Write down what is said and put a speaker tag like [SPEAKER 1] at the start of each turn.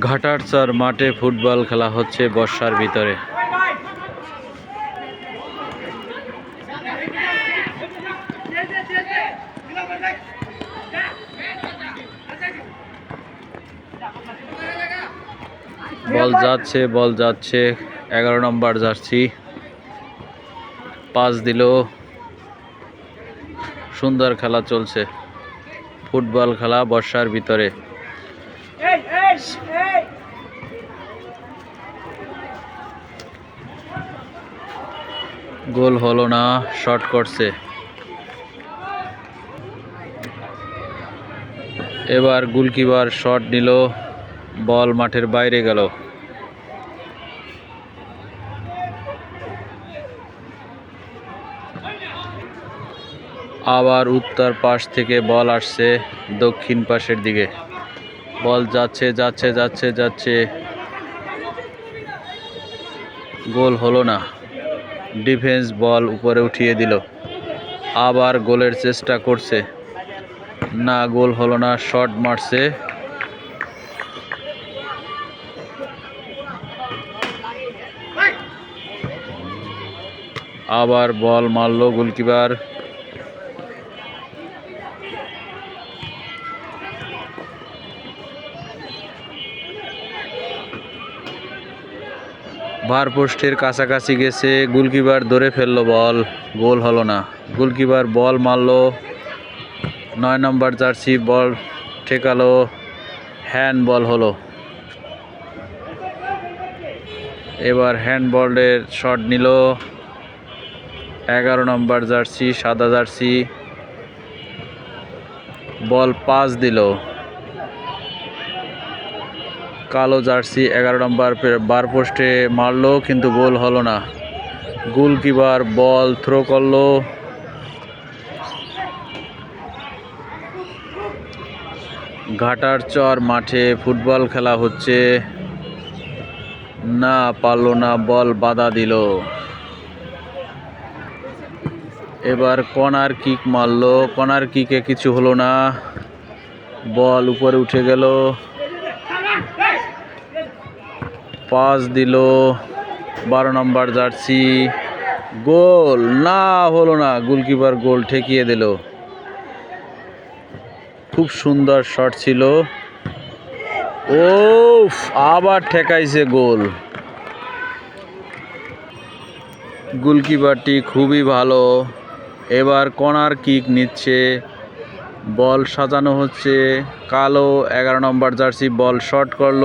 [SPEAKER 1] ঘাটারচর মাঠে ফুটবল খেলা হচ্ছে বর্ষার ভিতরে। বল যাচ্ছে বল যাচ্ছে, এগারো নম্বর জার্সি। পাস দিল। সুন্দর খেলা চলছে। ফুটবল খেলা বর্ষার ভিতরে। গোল হলো না, শট করছে। এবার গোলকিপার শট নিল, বল মাঠের বাইরে গেল। আবার উত্তর পাশ থেকে বল আসছে দক্ষিণ পাশের দিকে। বল যাচ্ছে যাচ্ছে যাচ্ছে যাচ্ছে। গোল হলো না। ডিফেন্স বল উপরে উঠিয়ে দিল। আবার গোলের চেষ্টা করছে। না, গোল হলো না, শট মারছে। আবার বল মারলো গোলকিপার। ভার পোস্টের কাছাকাছি গেছে, গোলকিপার ধরে ফেলল বল, গোল হলো না। গোলকিপার বল মারলো, নয় নম্বর জার্সি বল ঠেকালো, হ্যান্ড বল হলো। এবার হ্যান্ড বলের শট নিল, এগারো নম্বর জার্সি, সাদা জার্সি। বল পাস দিল। কালো জার্সি, এগারো নম্বর বার পোস্টে মারলো, কিন্তু গোল হলো না। গোলকিপার বল থ্রো করল। ঘাটার চর মাঠে ফুটবল খেলা হচ্ছে। না পারল না, বল বাধা দিল। এবার কর্নার কিক মারলো। কর্নার কিকে কিছু হলো না। বল উপরে উঠে গেল। পাস দিল। বারো নম্বর জার্সি। গোল! না, হলো না। গোলকিপার গোল ঠেকিয়ে দিল। খুব সুন্দর শট ছিল। ও আবার ঠেকাইছে গোল। গোলকিপারটি খুবই ভালো। এবার কর্নার কিক নিচ্ছে। বল সাজানো হচ্ছে। কালো এগারো নম্বর জার্সি বল শট করল।